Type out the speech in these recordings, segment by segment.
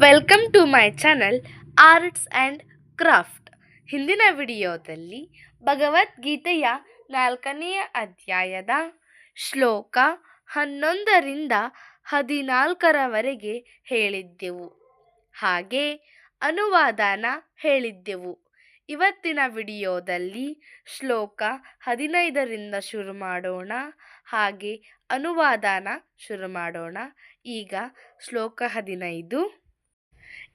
Welcome to my channel arts and craft ಹಿಂದಿನ ವಿಡಿಯೋದಲ್ಲಿ ಭಗವದ್ಗೀತೆಯ ನಾಲ್ಕನೆಯ ಅಧ್ಯಾಯದ ಶ್ಲೋಕ ಹನ್ನೊಂದರಿಂದ ಹದಿನಾಲ್ಕರವರೆಗೆ ಹೇಳಿದ್ದೆವು. ಹಾಗೆ ಅನುವಾದನ ಹೇಳಿದ್ದೆವು. ಇವತ್ತಿನ ವಿಡಿಯೋದಲ್ಲಿ ಶ್ಲೋಕ ಹದಿನೈದರಿಂದ ಶುರು ಮಾಡೋಣ. ಹಾಗೆ ಅನುವಾದನ ಶುರು ಮಾಡೋಣ. ಈಗ ಶ್ಲೋಕ ಹದಿನೈದು.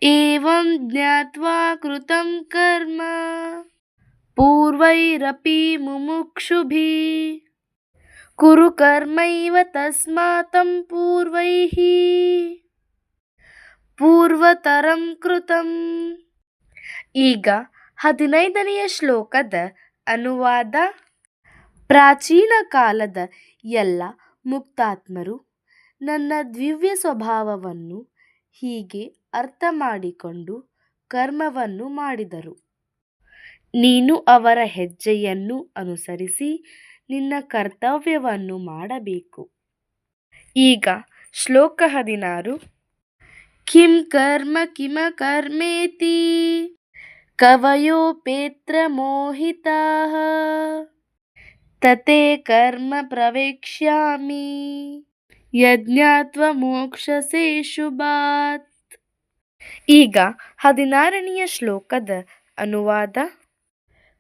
ಏವಂ ಜ್ಞಾತ್ವಾ ಕೃತಂ ಕರ್ಮ, ಪೂರ್ವೈರಪಿ ಮುಮುಕ್ಷುಭಿ, ಕುರು ಕರ್ಮೈವ ತಸ್ಮಾತಂ ಪೂರ್ವೈಃ ಪೂರ್ವತರಂ ಕೃತಂ. ಈಗ ಹದಿನೈದನೆಯ ಶ್ಲೋಕದ ಅನುವಾದ. ಪ್ರಾಚೀನ ಕಾಲದ ಎಲ್ಲ ಮುಕ್ತಾತ್ಮರು. ನನ್ನ ದಿವ್ಯ ಸ್ವಭಾವವನ್ನು ಹೀಗೆ ಅರ್ಥ ಮಾಡಿಕೊಂಡು ಕರ್ಮವನ್ನು ಮಾಡಿದರು. ನೀನು ಅವರ ಹೆಜ್ಜೆಯನ್ನು ಅನುಸರಿಸಿ ನಿನ್ನ ಕರ್ತವ್ಯವನ್ನು ಮಾಡಬೇಕು. ಈಗ ಶ್ಲೋಕ ಹದಿನಾರು. ಕಿಂ ಕರ್ಮ ಕಿಮ ಕರ್ಮೇತಿ ಕವಯೋಪೇತ್ರ ಮೋಹಿತಾಃ. ತತೆ ಕರ್ಮ ಪ್ರವೇಕ್ಷ್ಯಾಮಿ ಯಜ್ಞಾತ್ವ ಮೋಕ್ಷಸೇ ಶುಭಾತ್ ಈಗ ಹದಿನಾರನೆಯ ಶ್ಲೋಕದ ಅನುವಾದ,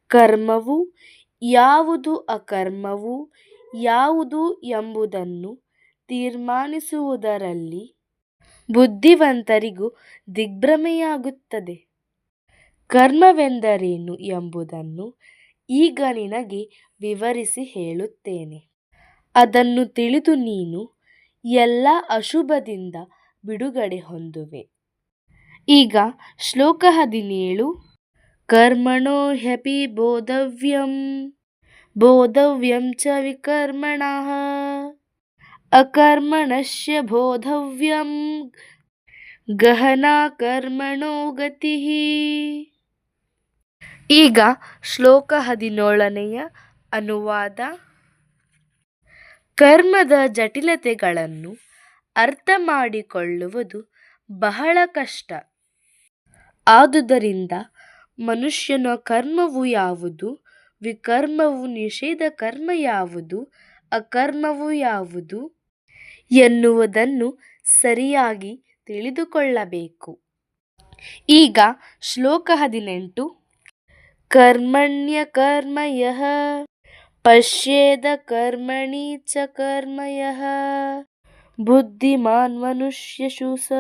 ಕರ್ಮವು ಯಾವುದು ಅಕರ್ಮವು, ಯಾವುದು ಎಂಬುದನ್ನು ತೀರ್ಮಾನಿಸುವುದರಲ್ಲಿ ಬುದ್ಧಿವಂತರಿಗೂ ದಿಗ್ಭ್ರಮೆಯಾಗುತ್ತದೆ. ಕರ್ಮವೆಂದರೇನು ಎಂಬುದನ್ನು ಈಗ ನಿನಗೆ ವಿವರಿಸಿ ಹೇಳುತ್ತೇನೆ. ಅದನ್ನು ತಿಳಿದು ನೀನು ಎಲ್ಲ ಅಶುಭದಿಂದ ಬಿಡುಗಡೆ ಹೊಂದುವೆ. ಈಗ ಶ್ಲೋಕ ಹದಿನೇಳು. ಕರ್ಮಣೋ ಹ್ಯಪಿ ಬೋಧವ್ಯಂ. ಬೋಧವ್ಯಂ ಚ ವಿಕರ್ಮಣ. ಅಕರ್ಮಣಶ್ಯ ಬೋಧವ್ಯಂ. ಗಹನಾ ಕರ್ಮಣೋ ಗತಿ. ಈಗ ಶ್ಲೋಕ ಹದಿನೇಳನೆಯ ಅನುವಾದ. ಕರ್ಮದ ಜಟಿಲತೆಗಳನ್ನು ಅರ್ಥ ಮಾಡಿಕೊಳ್ಳುವುದು ಬಹಳ ಕಷ್ಟ. ಆದುದರಿಂದ ಮನುಷ್ಯನ ಕರ್ಮವು ಯಾವುದು, ವಿಕರ್ಮವು ನಿಷೇಧ ಕರ್ಮ ಯಾವುದು, ಅಕರ್ಮವು ಯಾವುದು ಎನ್ನುವುದನ್ನು ಸರಿಯಾಗಿ ತಿಳಿದುಕೊಳ್ಳಬೇಕು. ಈಗ ಶ್ಲೋಕ ಹದಿನೆಂಟು ಕರ್ಮಣ್ಯಕರ್ಮ ಯಃ ಪಶ್ಯೇದ ಕರ್ಮಣಿ ಚ ಕರ್ಮ ಯಃ ಬುದ್ಧಿಮಾನ್ ಮನುಷ್ಯಶು ಶೂಸ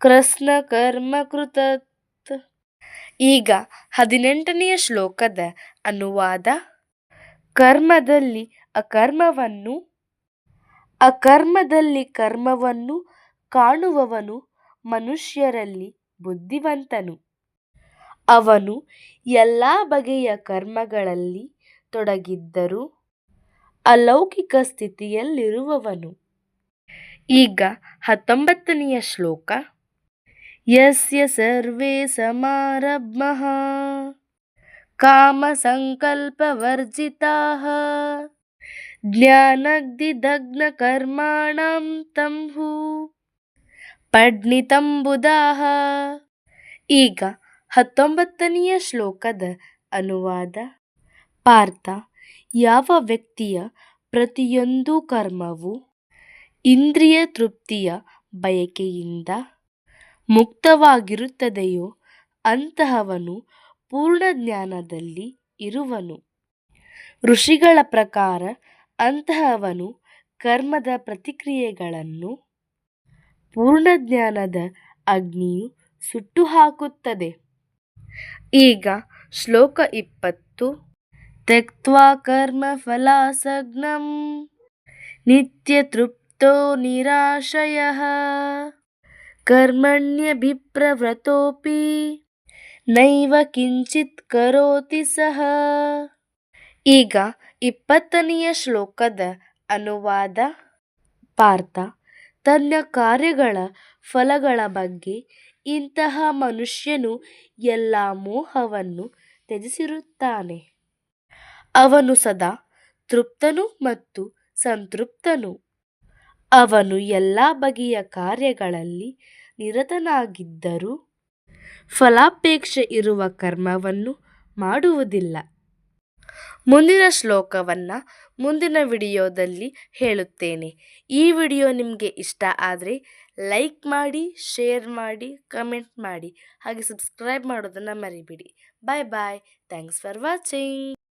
ಕೃಷ್ಣ ಕರ್ಮ ಕೃತತ್ ಈಗ ಹದಿನೆಂಟನೆಯ ಶ್ಲೋಕದ ಅನುವಾದ, ಕರ್ಮದಲ್ಲಿ ಅಕರ್ಮವನ್ನು, ಅಕರ್ಮದಲ್ಲಿ ಕರ್ಮವನ್ನು ಕಾಣುವವನು ಮನುಷ್ಯರಲ್ಲಿ ಬುದ್ಧಿವಂತನು. ಅವನು ಎಲ್ಲ ಬಗೆಯ ಕರ್ಮಗಳಲ್ಲಿ ತೊಡಗಿದ್ದರೂ ಅಲೌಕಿಕ ಸ್ಥಿತಿಯಲ್ಲಿರುವವನು. ಈಗ ಹತ್ತೊಂಬತ್ತನೆಯ ಶ್ಲೋಕ. ಯಸ್ಯ ಸರ್ವೇ ಸಮಾರಬ್ಮಃ ದಗ್ನ ಜ್ಞಾನಗ್ಧಿದಗ್ನಕರ್ಮಾಣಂ ತಂಹು ಪಡ್ನಿತಂ ತಂಬುದಾಹ ಈಗ ಹತ್ತೊಂಬತ್ತನೆಯ ಶ್ಲೋಕದ ಅನುವಾದ. ಪಾರ್ಥ, ಯಾವ ವ್ಯಕ್ತಿಯ ಪ್ರತಿಯೊಂದು ಕರ್ಮವು ಇಂದ್ರಿಯ ತೃಪ್ತಿಯ ಬಯಕೆಯಿಂದ ಮುಕ್ತವಾಗಿರುತ್ತದೆಯೋ ಅಂತಹವನು ಪೂರ್ಣ ಜ್ಞಾನದಲ್ಲಿ ಇರುವನು. ಋಷಿಗಳ ಪ್ರಕಾರ ಅಂತಹವನು ಕರ್ಮದ ಪ್ರತಿಕ್ರಿಯೆಗಳನ್ನು ಪೂರ್ಣ ಜ್ಞಾನದ ಅಗ್ನಿಯು ಸುಟ್ಟು ಹಾಕುತ್ತದೆ ಈಗ ಶ್ಲೋಕ ಇಪ್ಪತ್ತು. ತ್ಯಕ್ವಾ ಕರ್ಮ ಫಲಾಸಗ್ನಂ, ನಿತ್ಯ ತೃಪ್ತೋ ನಿರಾಶಯ. ಕರ್ಮಣ್ಯಭಿಪ್ರವೃತೋಪಿ ನೈವ ಕಿಂಚಿತ್ ಕರೋತಿ ಸಹ. ಈಗ ಇಪ್ಪತ್ತನೆಯ ಶ್ಲೋಕದ ಅನುವಾದ ಪಾರ್ಥ. ತನ್ನ ಕಾರ್ಯಗಳ ಫಲಗಳ ಬಗ್ಗೆ ಇಂತಹ ಮನುಷ್ಯನು ಎಲ್ಲ ಮೋಹವನ್ನು ತ್ಯಜಿಸಿರುತ್ತಾನೆ. ಅವನು ಸದಾ ತೃಪ್ತನು ಮತ್ತು ಸಂತೃಪ್ತನು. ಅವನು ಎಲ್ಲ ಬಗೆಯ ಕಾರ್ಯಗಳಲ್ಲಿ ನಿರತನಾಗಿದ್ದರೂ ಫಲಾಪೇಕ್ಷೆ ಇರುವ ಕರ್ಮವನ್ನು ಮಾಡುವುದಿಲ್ಲ. ಮುಂದಿನ ಶ್ಲೋಕವನ್ನು ಮುಂದಿನ ವಿಡಿಯೋದಲ್ಲಿ ಹೇಳುತ್ತೇನೆ. ಈ ವಿಡಿಯೋ ನಿಮಗೆ ಇಷ್ಟ ಆದರೆ ಲೈಕ್ ಮಾಡಿ, ಶೇರ್ ಮಾಡಿ, ಕಮೆಂಟ್ ಮಾಡಿ, ಹಾಗೆ ಸಬ್ಸ್ಕ್ರೈಬ್ ಮಾಡೋದನ್ನು ಮರಿಬೇಡಿ. Bye bye. Thanks for watching.